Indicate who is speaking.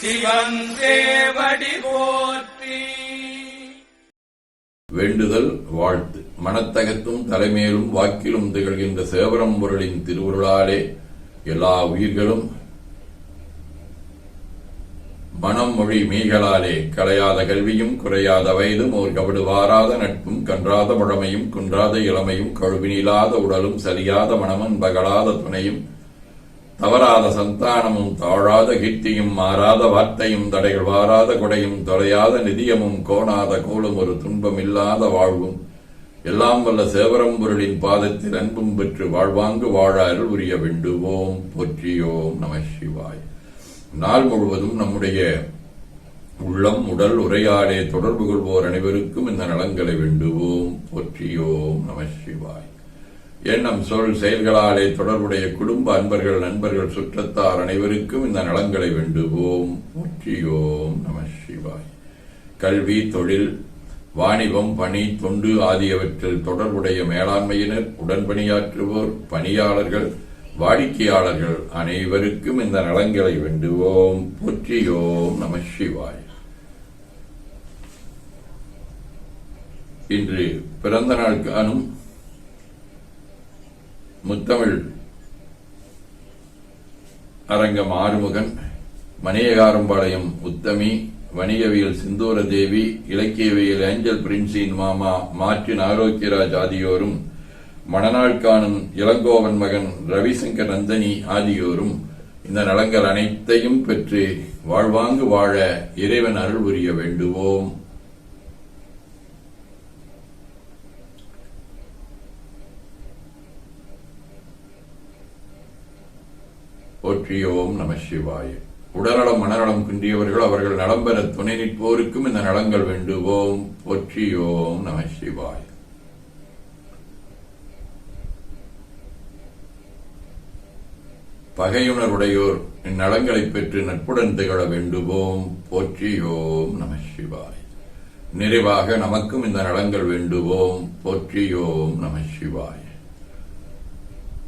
Speaker 1: சிவன் தேவடி போற்றி.
Speaker 2: வேண்டுதல் வாழ்த்து. மனத்தகத்தும் தலைமையிலும் வாக்கிலும் திகழ்கின்ற சேவரம்பொருளின் திருவுருளாலே எல்லா உயிர்களும் மனம் மொழி மீகளாலே கலையாத கல்வியும் குறையாத வயதும் ஓர் கபடு வாராத நட்பும் கன்றாத முழமையும் குன்றாத இளமையும் கழுவினிலாத உடலும் சரியாத மனமும் பகலாத துணையும் தவறாத சந்தானமும் தாழாத கீர்த்தியும் மாறாத வார்த்தையும் தடைகள் வாராத கொடையும் தொலையாத நிதியமும் கோணாத கோலும் ஒரு துன்பம் இல்லாத வாழ்வும். எல்லாம் வல்ல சேவரம்பொருளின் பாதத்தில் அன்பும் பெற்று வாழ்வாங்கு வாழ அருள் உரிய வேண்டுவோம். போற்றியோம் நம சிவாய். நாள் முழுவதும் நம்முடைய உள்ளம் உடல் உரையாடே தொடர்பு கொள்வோர் அனைவருக்கும் இந்த நலங்களை வேண்டுவோம். போற்றியோம் நம சிவாய். எண்ணம் சொல் செயல்களாலே தொடர்புடைய குடும்ப அன்பர்கள் நண்பர்கள் சுற்றத்தார் அனைவருக்கும் இந்த நலங்களை வேண்டுவோம். போற்றியோம் நம சிவாய். கல்வி தொழில் வாணிபம் பணி தொண்டு ஆகியவற்றில் தொடர்புடைய மேலாண்மையினர் உடன்பணியாற்றுவோர் பணியாளர்கள் வாடிக்கையாளர்கள் அனைவருக்கும் இந்த நலன்களை வேண்டுவோம். போற்றியோம் நம சிவாய். இன்று பிறந்த நாள் காணும் முத்தமிழ் அரங்கம் ஆறுமுகன் மணியகாரம்பாளையம் உத்தமி வணிகவியல் சிந்தூர தேவி இலக்கியவியல் ஏஞ்சல் பிரின்சின் மாமா மார்டின் ஆரோக்கியராஜ் ஆகியோரும் மணநாள் காணும் இளங்கோவன் மகன் ரவிசங்கர் நந்தனி ஆகியோரும் இந்த நலங்கள் அனைத்தையும் பெற்று வாழ்வாங்கு வாழ இறைவன் அருள் புரிய வேண்டுவோம். போற்றியோம் நம சிவாய. உடல்நலம் மனநலம் குன்றியவர்கள் அவர்கள் நலம் பெற துணை நிற்போருக்கும் இந்த நலங்கள் வேண்டுவோம். போற்றியோம் நம சிவாய. பகையுணர்வுடையோர் இந்நலங்களைப் பெற்று நட்புடன் திகழ வேண்டுவோம். போற்றியோம் நம சிவாய். நிறைவாக நமக்கும் இந்த நலங்கள் வேண்டுவோம். போற்றியோம் நம சிவாய்.